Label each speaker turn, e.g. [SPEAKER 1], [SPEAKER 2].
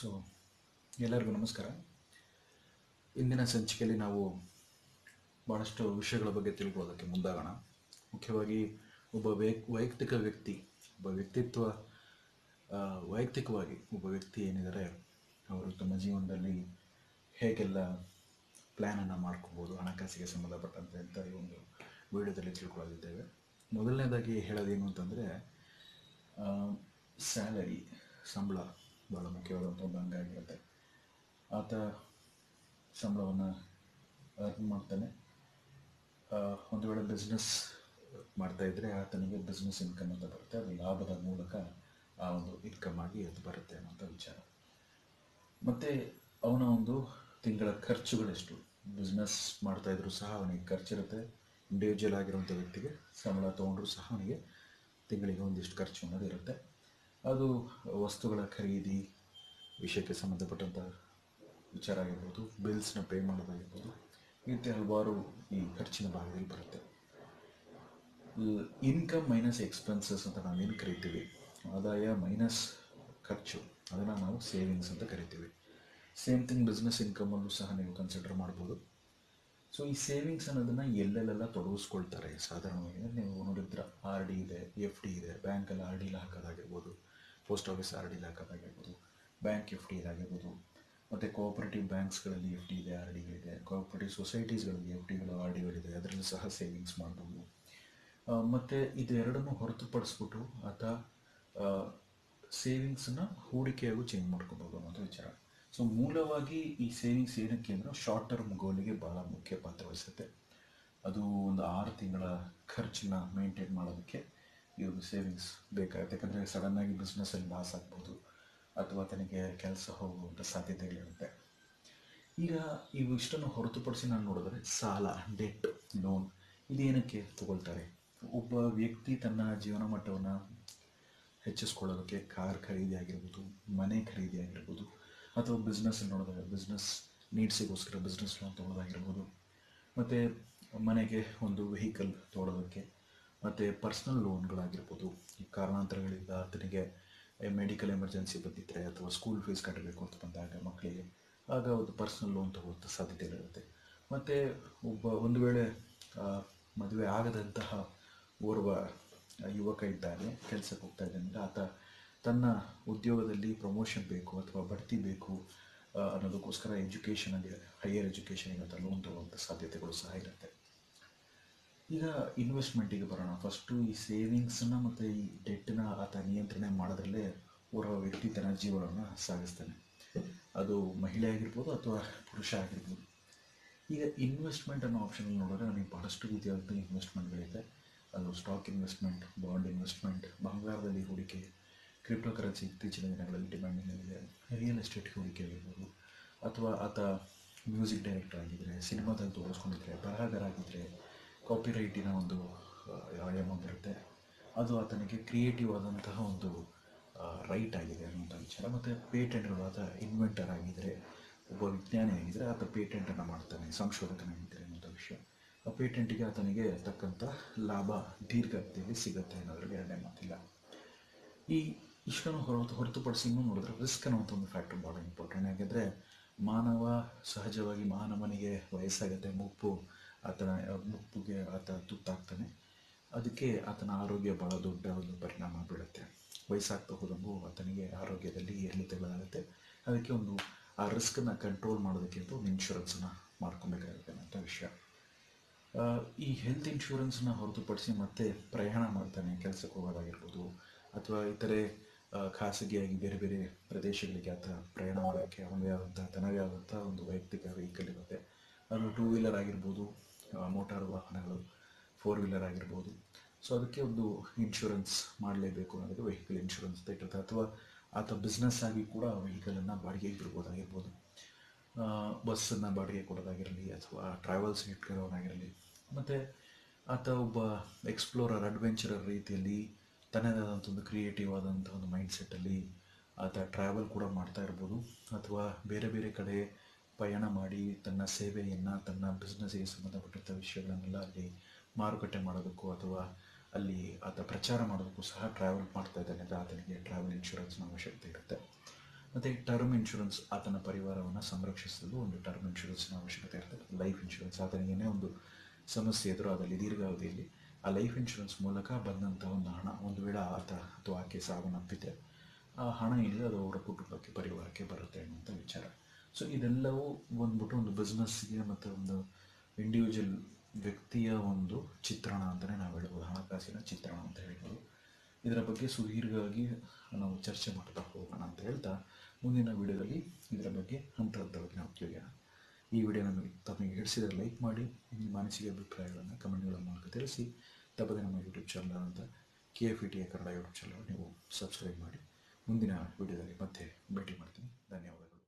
[SPEAKER 1] So, ಎಲ್ಲರಿಗೂ ನಮಸ್ಕಾರ. ಇಂದಿನ ಸಂಚಿಕೆಯಲ್ಲಿ ನಾವು ಭಾಳಷ್ಟು ವಿಷಯಗಳ ಬಗ್ಗೆ ತಿಳ್ಕೊಳ್ಳೋದಕ್ಕೆ ಮುಂದಾಗೋಣ. ಮುಖ್ಯವಾಗಿ ಒಬ್ಬ ವೈಯಕ್ತಿಕ ವ್ಯಕ್ತಿ, ಒಬ್ಬ ವ್ಯಕ್ತಿತ್ವ ವೈಯಕ್ತಿಕವಾಗಿ ಒಬ್ಬ ವ್ಯಕ್ತಿ ಏನಿದ್ದಾರೆ, ಅವರು ತಮ್ಮ ಜೀವನದಲ್ಲಿ ಹೇಗೆಲ್ಲ ಪ್ಲ್ಯಾನನ್ನು ಮಾಡ್ಕೋಬೋದು, ಹಣಕಾಸಿಗೆ ಸಂಬಂಧಪಟ್ಟಂತೆ ಅಂತ ಈ ಒಂದು ವಿಡಿಯೋದಲ್ಲಿ ತಿಳ್ಕೊಳ್ಳಲಿದ್ದೇವೆ ಮೊದಲನೇದಾಗಿ ಹೇಳೋದೇನು ಅಂತಂದರೆ ಸ್ಯಾಲರಿ, ಸಂಬಳ ಭಾಳ ಮುಖ್ಯವಾದಂಥ ಒಂದು ಅಂಗ ಆಗಿರುತ್ತೆ ಆತ ಸಂಬಳವನ್ನು ಅರ್ನ್ ಮಾಡ್ತಾನೆ ಒಂದು ವೇಳೆ ಬಿಸ್ನೆಸ್ ಮಾಡ್ತಾ ಇದ್ದರೆ ಆತನಿಗೆ ಬಿಸ್ನೆಸ್ ಇನ್ಕಮ್ ಅಂತ ಬರುತ್ತೆ ಅದು ಲಾಭದ ಮೂಲಕ ಆ ಒಂದು ಇನ್ಕಮ್ ಆಗಿ ಅದು ಬರುತ್ತೆ ಅನ್ನೋಂಥ ವಿಚಾರ ಮತ್ತು ಅವನ ಒಂದು ತಿಂಗಳ ಖರ್ಚುಗಳೆಷ್ಟು ಬಿಸ್ನೆಸ್ ಮಾಡ್ತಾ ಇದ್ರೂ ಸಹ ಅವನಿಗೆ ಖರ್ಚಿರುತ್ತೆ ಇಂಡಿವಿಜುವಲ್ ಆಗಿರುವಂಥ ವ್ಯಕ್ತಿಗೆ ಸಂಬಳ ತೊಗೊಂಡ್ರೂ ಸಹ ಅವನಿಗೆ ತಿಂಗಳಿಗೆ ಒಂದಿಷ್ಟು ಖರ್ಚು ಅನ್ನೋದು ಇರುತ್ತೆ ಅದು ವಸ್ತುಗಳ ಖರೀದಿ ವಿಷಯಕ್ಕೆ ಸಂಬಂಧಪಟ್ಟಂಥ ವಿಚಾರ ಆಗಿರ್ಬೋದು ಬಿಲ್ಸ್ನ ಪೇ ಮಾಡೋದಾಗಿರ್ಬೋದು ಈ ರೀತಿ ಹಲವಾರು ಈ ಖರ್ಚಿನ ಭಾಗದಲ್ಲಿ ಬರುತ್ತೆ. ಇನ್ಕಮ್ ಮೈನಸ್ ಎಕ್ಸ್ಪೆನ್ಸಸ್ ಅಂತ ನಾವೇನು ಕರಿತೀವಿ? ಆದಾಯ ಮೈನಸ್ ಖರ್ಚು. ಅದನ್ನು ನಾವು ಸೇವಿಂಗ್ಸ್ ಅಂತ ಕರಿತೀವಿ. ಸೇಮ್ ಥಿಂಗ್ ಬಿಸ್ನೆಸ್ ಇನ್ಕಮಲ್ಲೂ ಸಹ ನೀವು ಕನ್ಸಿಡರ್ ಮಾಡ್ಬೋದು. ಸೊ ಈ ಸೇವಿಂಗ್ಸ್ ಅನ್ನೋದನ್ನು ಎಲ್ಲೆಲ್ಲೆಲ್ಲ ತೊಡಗಿಸ್ಕೊಳ್ತಾರೆ. ಸಾಧಾರಣವಾಗಿ ನೀವು ನೋಡಿದ್ರೆ ಆರ್ ಡಿ ಇದೆ ಎಫ್ ಡಿ ಇದೆ ಬ್ಯಾಂಕಲ್ಲಿ ಆರ್ ಡಿಲಿ ಹಾಕೋದಾಗಿರ್ಬೋದು. ಪೋಸ್ಟ್ ಆಫೀಸ್ ಆರ್ ಡಿ ಹಾಕೋದಾಗಿರ್ಬೋದು ಬ್ಯಾಂಕ್ ಎಫ್ ಡಿ ಇದಾಗಿರ್ಬೋದು, ಮತ್ತು ಕೋಆಪರೇಟಿವ್ ಬ್ಯಾಂಕ್ಸ್ಗಳಲ್ಲಿ ಎಫ್ ಡಿ ಇದೆ, ಆರ್ ಡಿಗಳಿದೆ ಕೋಆಪರೇಟಿವ್ ಸೊಸೈಟೀಸ್ಗಳಲ್ಲಿ ಎಫ್ ಡಿಗಳು, ಆರ್ ಡಿಗಳಿದೆ ಅದರಲ್ಲಿ ಸಹ ಸೇವಿಂಗ್ಸ್ ಮಾಡ್ಬೋದು. ಮತ್ತು ಇದೆರಡನ್ನೂ ಹೊರತುಪಡಿಸ್ಬಿಟ್ಟು ಆತ ಸೇವಿಂಗ್ಸನ್ನ ಹೂಡಿಕೆಯಾಗೂ ಚೇಂಜ್ ಮಾಡ್ಕೋಬೋದು ಅನ್ನೋದು ವಿಚಾರ. ಸೊ, ಮೂಲವಾಗಿ ಈ ಸೇವಿಂಗ್ಸ್ ಏನಕ್ಕೆ ಅಂದರೆ ಶಾರ್ಟ್ ಟರ್ಮ್ ಗೋಲಿಗೆ ಭಾಳ ಮುಖ್ಯ ಪಾತ್ರ ವಹಿಸುತ್ತೆ. ಅದು ಒಂದು ಆರು ತಿಂಗಳ ಖರ್ಚನ್ನ ಮೇಂಟೈನ್ ಮಾಡೋದಕ್ಕೆ ಒಂದು ಸೇವಿಂಗ್ಸ್ ಬೇಕಾಗುತ್ತೆ. ಯಾಕಂದರೆ ಸಡನ್ನಾಗಿ ಬಿಸ್ನೆಸ್ಸಲ್ಲಿ ಲಾಸ್ ಆಗ್ಬೋದು ಅಥವಾ ತನಗೆ ಕೆಲಸ ಹೋಗುವಂಥ ಸಾಧ್ಯತೆಗಳಿರುತ್ತೆ. ಈಗ ಇವು ಇಷ್ಟನ್ನು ಹೊರತುಪಡಿಸಿ ನಾನು ನೋಡಿದ್ರೆ ಸಾಲ ಡೆಟ್ ಲೋನ್ ಇದೇನಕ್ಕೆ ತಗೊಳ್ತಾರೆ? ಒಬ್ಬ ವ್ಯಕ್ತಿ ತನ್ನ ಜೀವನ ಮಟ್ಟವನ್ನು ಹೆಚ್ಚಿಸ್ಕೊಳ್ಳೋದಕ್ಕೆ ಕಾರ್ ಖರೀದಿ ಆಗಿರ್ಬೋದು, ಮನೆ ಖರೀದಿ ಆಗಿರ್ಬೋದು, ಅಥವಾ ಬಿಸ್ನೆಸ್ ನೋಡಿದಾಗ ಬಿಸ್ನೆಸ್ ನೀಡ್ಸಿಗೋಸ್ಕರ ಬಿಸ್ನೆಸ್ ಲೋನ್ ತೊಗೊಳೋದಾಗಿರ್ಬೋದು, ಮತ್ತು ಮನೆಗೆ ಒಂದು ವೆಹಿಕಲ್ ತೊಗೊಳೋದಕ್ಕೆ ಮತ್ತು ಪರ್ಸ್ನಲ್ ಲೋನ್ಗಳಾಗಿರ್ಬೋದು ಈ ಕಾರಣಾಂತರಗಳಿಂದ ಆತನಿಗೆ ಮೆಡಿಕಲ್ ಎಮರ್ಜೆನ್ಸಿ ಬಂದಿದ್ದರೆ ಅಥವಾ ಸ್ಕೂಲ್ ಫೀಸ್ ಕಟ್ಟಬೇಕು ಅಂತ ಬಂದಾಗ ಮಕ್ಕಳಿಗೆ ಆಗ ಒಂದು ಪರ್ಸ್ನಲ್ ಲೋನ್ ತಗೋಂಥ ಸಾಧ್ಯತೆಗಳಿರುತ್ತೆ. ಮತ್ತು ಒಬ್ಬ ಒಂದು ವೇಳೆ ಮದುವೆ ಆಗದಂತಹ ಓರ್ವ ಯುವಕ ಇದ್ದಾನೆ, ಕೆಲಸಕ್ಕೆ ಹೋಗ್ತಾ ಇದ್ದಾನೆ ಆತ ತನ್ನ ಉದ್ಯೋಗದಲ್ಲಿ ಪ್ರಮೋಷನ್ ಬೇಕು ಅಥವಾ ಬಡ್ತಿ ಬೇಕು ಅನ್ನೋದಕ್ಕೋಸ್ಕರ ಎಜುಕೇಷನಲ್ಲಿ ಹೈಯರ್ ಎಜುಕೇಷನಿಗೆ ಅಂತ ಲೋನ್ ತಗೊಳ್ಳುವಂಥ ಸಾಧ್ಯತೆಗಳು ಸಹ ಇರುತ್ತೆ. ಈಗ ಇನ್ವೆಸ್ಟ್ಮೆಂಟಿಗೆ ಬರೋಣ. ಫಸ್ಟು ಈ ಸೇವಿಂಗ್ಸನ್ನು ಮತ್ತು ಈ ಡೆಟ್ಟನ್ನ ಆತ ನಿಯಂತ್ರಣೆ ಮಾಡೋದ್ರಲ್ಲೇ ಓರ್ವ ವ್ಯಕ್ತಿ ತನ್ನ ಜೀವನವನ್ನು ಸಾಗಿಸ್ತಾನೆ. ಅದು ಮಹಿಳೆ ಆಗಿರ್ಬೋದು ಅಥವಾ ಪುರುಷ ಆಗಿರ್ಬೋದು. ಈಗ ಇನ್ವೆಸ್ಟ್ಮೆಂಟ್ ಅನ್ನೋ ಆಪ್ಷನ್ ನೋಡಿದ್ರೆ ನಮಗೆ ಬಹಳಷ್ಟು ರೀತಿಯಾದಂಥ ಇನ್ವೆಸ್ಟ್ಮೆಂಟ್ಗಳಿದೆ ಅದು ಸ್ಟಾಕ್ ಇನ್ವೆಸ್ಟ್ಮೆಂಟ್ ಬಾಂಡ್ ಇನ್ವೆಸ್ಟ್ಮೆಂಟ್ ಬಂಗಾರದಲ್ಲಿ ಹೂಡಿಕೆ ಕ್ರಿಪ್ಟೋ ಕರೆನ್ಸಿ ಇತ್ತೀಚಿನ ದಿನಗಳಲ್ಲಿ ಡಿಮ್ಯಾಂಡಿಂಗಲ್ಲಿದೆ ರಿಯಲ್ ಎಸ್ಟೇಟ್ ಹೂಡಿಕೆ ಆಗಿರ್ಬೋದು ಅಥವಾ ಆತ ಮ್ಯೂಸಿಕ್ ಡೈರೆಕ್ಟರ್ ಆಗಿದ್ದರೆ ಸಿನಿಮಾದಲ್ಲಿ ತೋರಿಸ್ಕೊಂಡಿದ್ರೆ, ಬರಹಗಾರ ಆಗಿದ್ದರೆ ಕಾಪಿರೈಟಿನ ಒಂದು ಆಯಾಮ ಬರುತ್ತೆ. ಅದು ಆತನಿಗೆ ಕ್ರಿಯೇಟಿವ್ ಆದಂತಹ ಒಂದು ರೈಟ್ ಆಗಿದೆ ಅನ್ನುವಂಥ ವಿಚಾರ. ಮತ್ತು ಪೇಟೆಂಟ್ಗಳು ಆತ ಇನ್ವೆಂಟರ್ ಆಗಿದ್ದರೆ ಒಬ್ಬ ವಿಜ್ಞಾನಿ ಆಗಿದ್ದರೆ ಆತ ಪೇಟೆಂಟನ್ನು ಮಾಡ್ತಾನೆ ಸಂಶೋಧಕನಾಗಿದ್ದರೆ ಅನ್ನೋಂಥ ವಿಷಯ. ಆ ಪೇಟೆಂಟಿಗೆ ಆತನಿಗೆ ತಕ್ಕಂಥ ಲಾಭ, ದೀರ್ಘಾವಧಿಯಲ್ಲಿ ಸಿಗುತ್ತೆ ಅನ್ನೋದ್ರಲ್ಲಿ ಎರಡನೇ ಮಾತಿಲ್ಲ. ಈ ಇಷ್ಟನ್ನು ಹೊರತು, ಹೊರತುಪಡಿಸಿ ಇನ್ನೂ ನೋಡಿದ್ರೆ ರಿಸ್ಕ್ ಅನ್ನೋಂಥ ಒಂದು ಫ್ಯಾಕ್ಟರ್ ಭಾಳ ಇಂಪಾರ್ಟೆಂಟ್ ಯಾಕೆಂದರೆ ಮಾನವ ಸಹಜವಾಗಿ ಮಾನವನಿಗೆ ವಯಸ್ಸಾಗುತ್ತೆ, ಮುಪ್ಪು ಆತನ ಮುಪ್ಪುಗೆ ಆತ ತುತ್ತಾಗ್ತಾನೆ. ಅದಕ್ಕೆ ಆತನ ಆರೋಗ್ಯ ಭಾಳ ದೊಡ್ಡ ಒಂದು ಪರಿಣಾಮ ಬೀಳುತ್ತೆ. ವಯಸ್ಸಾಗ್ತಾ ಹೋದಂಗೂ ಆತನಿಗೆ ಆರೋಗ್ಯದಲ್ಲಿ ಏರಿಳಿತಗಳಾಗುತ್ತೆ ಅದಕ್ಕೆ ಒಂದು, ಆ ರಿಸ್ಕನ್ನು ಕಂಟ್ರೋಲ್ ಮಾಡೋದಕ್ಕೆ ಒಂದು ಇನ್ಶೂರೆನ್ಸನ್ನು ಮಾಡ್ಕೊಬೇಕಾಗುತ್ತೆ ಅಂತ ವಿಷಯ. ಈ ಹೆಲ್ತ್ ಇನ್ಶೂರೆನ್ಸ್ನ ಹೊರತುಪಡಿಸಿ ಮತ್ತೆ ಪ್ರಯಾಣ ಮಾಡ್ತಾನೆ, ಕೆಲಸಕ್ಕೆ ಹೋಗೋದಾಗಿರ್ಬೋದು, ಅಥವಾ ಇತರೆ ಖಾಸಗಿಯಾಗಿ ಬೇರೆ ಬೇರೆ ಪ್ರದೇಶಗಳಿಗೆ ಆತ ಪ್ರಯಾಣ ಮಾಡೋಕ್ಕೆ ಅವನದೇ ಆದಂಥ ತನ್ನದೇ ಆದಂಥ ಒಂದು ವೈಯಕ್ತಿಕ ವೆಹಿಕಲ್ ಇರುತ್ತೆ. ಅದು ಟೂ ವೀಲರ್ ಆಗಿರ್ಬೋದು ಮೋಟಾರ್ ವಾಹನಗಳು ಫೋರ್ ವೀಲರ್ ಆಗಿರ್ಬೋದು. ಸೊ ಅದಕ್ಕೆ ಒಂದು ಇನ್ಶೂರೆನ್ಸ್ ಮಾಡಲೇಬೇಕು ಅನ್ನೋದಕ್ಕೆ ವೆಹಿಕಲ್ ಇನ್ಶೂರೆನ್ಸ್ ಅಂತ ಇರುತ್ತೆ ಅಥವಾ ಆತ ಬಿಸ್ನೆಸ್ ಆಗಿ ಕೂಡ ವೆಹಿಕಲನ್ನು ಬಾಡಿಗೆಗೆ ಬಿಡ್ಬೋದಾಗಿರ್ಬೋದು ಬಸ್ಸನ್ನು ಬಾಡಿಗೆ ಕೊಡೋದಾಗಿರಲಿ ಅಥವಾ ಟ್ರಾವೆಲ್ಸ್ ಇಟ್ಕೊಳ್ಳೋನಾಗಿರಲಿ ಮತ್ತು ಆತ ಒಬ್ಬ ಎಕ್ಸ್ಪ್ಲೋರರ್ ಅಡ್ವೆಂಚರರ್ ರೀತಿಯಲ್ಲಿ ತನ್ನದಾದಂಥ ಒಂದು ಕ್ರಿಯೇಟಿವ್ ಆದಂಥ ಒಂದು ಮೈಂಡ್ಸೆಟ್ಟಲ್ಲಿ ಆತ ಟ್ರಾವೆಲ್ ಕೂಡ ಮಾಡ್ತಾ ಇರ್ಬೋದು. ಅಥವಾ ಬೇರೆ ಬೇರೆ ಕಡೆ ಪಯಣ ಮಾಡಿ ತನ್ನ ಸೇವೆಯನ್ನು, ತನ್ನ ಬಿಸ್ನೆಸ್ಗೆ ಸಂಬಂಧಪಟ್ಟಂಥ ವಿಷಯಗಳನ್ನೆಲ್ಲ ಅಲ್ಲಿ ಮಾರುಕಟ್ಟೆ ಮಾಡೋದಕ್ಕೂ ಅಥವಾ ಅಲ್ಲಿ ಆತ ಪ್ರಚಾರ ಮಾಡೋದಕ್ಕೂ ಸಹ ಟ್ರಾವೆಲ್ ಮಾಡ್ತಾ ಇದ್ದಾನೆ. ಅಂದರೆ ಆತನಿಗೆ ಟ್ರಾವೆಲ್ ಇನ್ಶೂರೆನ್ಸ್ನ ಅವಶ್ಯಕತೆ ಇರುತ್ತೆ. ಮತ್ತು ಟರ್ಮ್ ಇನ್ಶೂರೆನ್ಸ್ ಆತನ ಪರಿವಾರವನ್ನು ಸಂರಕ್ಷಿಸಲು ಒಂದು ಟರ್ಮ್ ಇನ್ಶೂರೆನ್ಸ್ನ ಅವಶ್ಯಕತೆ ಇರ್ತದೆ ಲೈಫ್ ಇನ್ಶೂರೆನ್ಸ್ ಆತನಿಗೇನೇ ಒಂದು ಸಮಸ್ಯೆ ಎದುರಾದಲ್ಲಿ ದೀರ್ಘಾವಧಿಯಲ್ಲಿ ಆ ಲೈಫ್ ಇನ್ಶೂರೆನ್ಸ್ ಮೂಲಕ ಬಂದಂಥ ಒಂದು ಹಣ, ಒಂದು ವೇಳೆ ಆತ ಅಥವಾ ಆಕೆ ಸಾವನ್ನಪ್ಪಿದೆ ಆ ಹಣ ಏನಿದೆ ಅದು ಅವರ ಕುಟುಂಬಕ್ಕೆ, ಪರಿವಾರಕ್ಕೆ ಬರುತ್ತೆ ಅನ್ನುವಂಥ ವಿಚಾರ. ಸೊ ಇದೆಲ್ಲವೂ ಬಂದ್ಬಿಟ್ಟು ಒಂದು ಬಿಸ್ನೆಸ್ಗೆ ಮತ್ತು ಒಂದು ಇಂಡಿವಿಜುವಲ್ ವ್ಯಕ್ತಿಯ ಒಂದು ಚಿತ್ರಣ ಅಂತಲೇ ನಾವು ಹೇಳ್ಬೋದು. ಹಣಕಾಸಿನ ಚಿತ್ರಣ ಅಂತ ಹೇಳ್ಬೋದು. ಇದರ ಬಗ್ಗೆ ಸುದೀರ್ಘವಾಗಿ ನಾವು ಚರ್ಚೆ ಮಾಡ್ತಾ ಹೋಗೋಣ ಅಂತ ಹೇಳ್ತಾ ಮುಂದಿನ ವಿಡಿಯೋದಲ್ಲಿ ಇದರ ಬಗ್ಗೆ ಹಂತ ಹಂತವಾಗಿ ನಾವು ತಿಳಿಯೋಣ ಈ ವಿಡಿಯೋ ನಮಗೆ ತಮಗೆ ಹಿಡಿಸಿದರೆ ಲೈಕ್ ಮಾಡಿ, ನಿಮ್ಮ ಅನಿಸಿಕೆ ಅಭಿಪ್ರಾಯಗಳನ್ನು ಕಮೆಂಟ್ಗಳ ಮೂಲಕ ತಿಳಿಸಿ. ತಪ್ಪದೆ ನಮ್ಮ ಯೂಟ್ಯೂಬ್ ಚಾನಲ್ ಅಂತ K F E T Kannada YouTube channel ನೀವು ಸಬ್ಸ್ಕ್ರೈಬ್ ಮಾಡಿ. ಮುಂದಿನ ವಿಡಿಯೋದಲ್ಲಿ ಮತ್ತೆ ಭೇಟಿ ಮಾಡ್ತೀನಿ. ಧನ್ಯವಾದಗಳು.